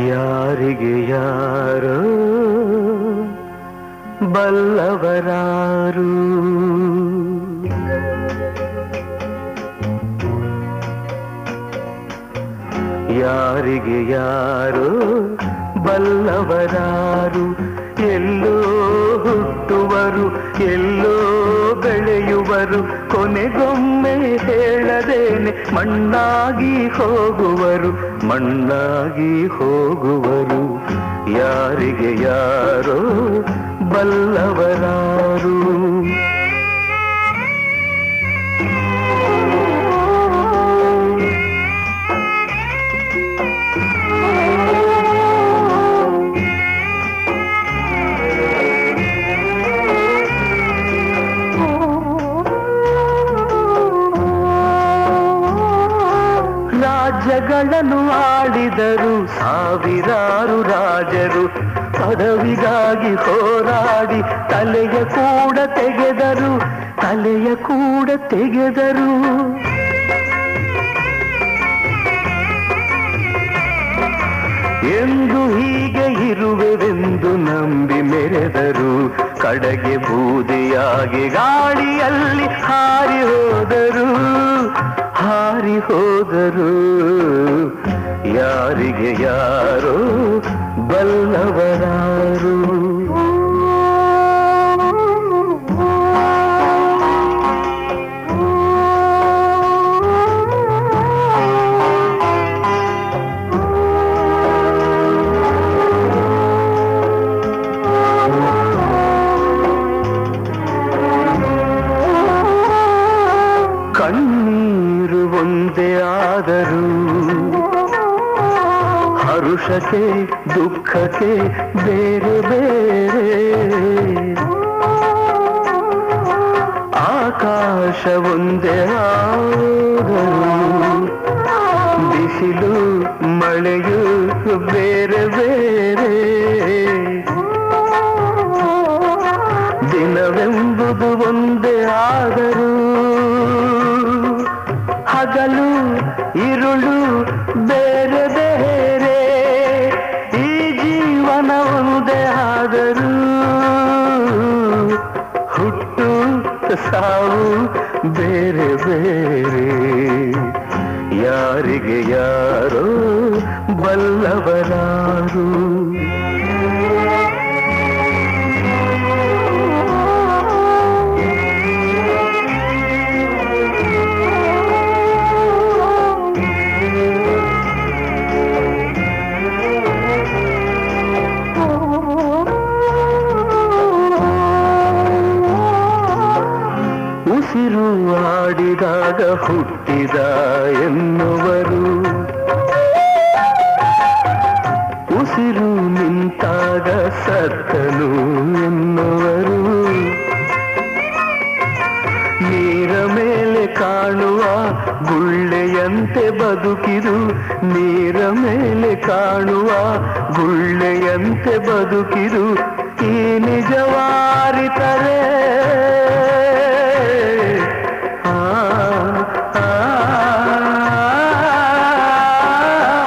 ಯಾರಿಗೆ ಯಾರು ಬಲ್ಲವರಾರು? ಯಾರಿಗೆ ಯಾರು ಬಲ್ಲವರಾರು? ಎಲ್ಲೋ ಹುಟ್ಟುವರು ಎಲ್ಲೋ ಬೆಳೆಯುವರು ಕೊನೆಗೊಮ್ಮೆ ಹೇಳದೇನೆ ಮಣ್ಣಾಗಿ ಹೋಗುವರು ಮಣ್ಣಾಗಿ ಹೋಗುವರು. ಯಾರಿಗೆ ಯಾರೋ ಬಲ್ಲವರಾರು ರಾಜ್ಯಗಳನ್ನು ಆಡಿದರು. ಸಾವಿರಾರು ರಾಜರು ಪದವಿಗಾಗಿ ಹೋರಾಡಿ ತಲೆಯ ಕೂಡ ತೆಗೆದರು, ತಲೆಯ ಕೂಡ ತೆಗೆದರು. ಎಂದು ಹೀಗೆ ಇರುವೆವೆಂದು ನಂಬಿ ಮೆರೆದರು. ಕಡೆಗೆ ಬೂದಿಯಾಗಿ ಗಾಳಿಯಲ್ಲಿ ಹಾರಿ ಹೋದರು ಹಾರಿ ಹೋದರು. ಯಾರೋ ಬಲ್ಲವರಾರು ಹರುಷಕ್ಕೆ ದುಃಖಕ್ಕೆ ಬೇರೆ ಬೇರೆ. ಆಕಾಶ ಒಂದೇ ಆದರೂ ಬಿಸಿಲು, ಮಳೆಯು ಬೇರೆ ಬೇರೆ. ದಿನವೆಂಬುದು ಒಂದೇ ಆದರೂ, ಹಗಲು, ಇರುಳು ಬೇರೆ ಬೇರೆ. ಸಾವು ಬೇರೆ ಬೇರೆ. ಯಾರಿಗೆ ಯಾರು ಬಲ್ಲವರಾರು? ಆಡಿದಾಗ ಹುಟ್ಟಿದ ಎನ್ನುವರು. ಉಸಿರು ನಿಂತಾಗ ಸತ್ತನು ಎನ್ನುವರು. ನೀರ ಮೇಲೆ ಕಾಣುವ ಗುಳ್ಳೆಯಂತೆ ಬದುಕಿದು. ನೀರ ಮೇಲೆ ಕಾಣುವ ಗುಳ್ಳೆಯಂತೆ ಬದುಕಿದು. ಈ ನಿಜವಾರಿತರೆ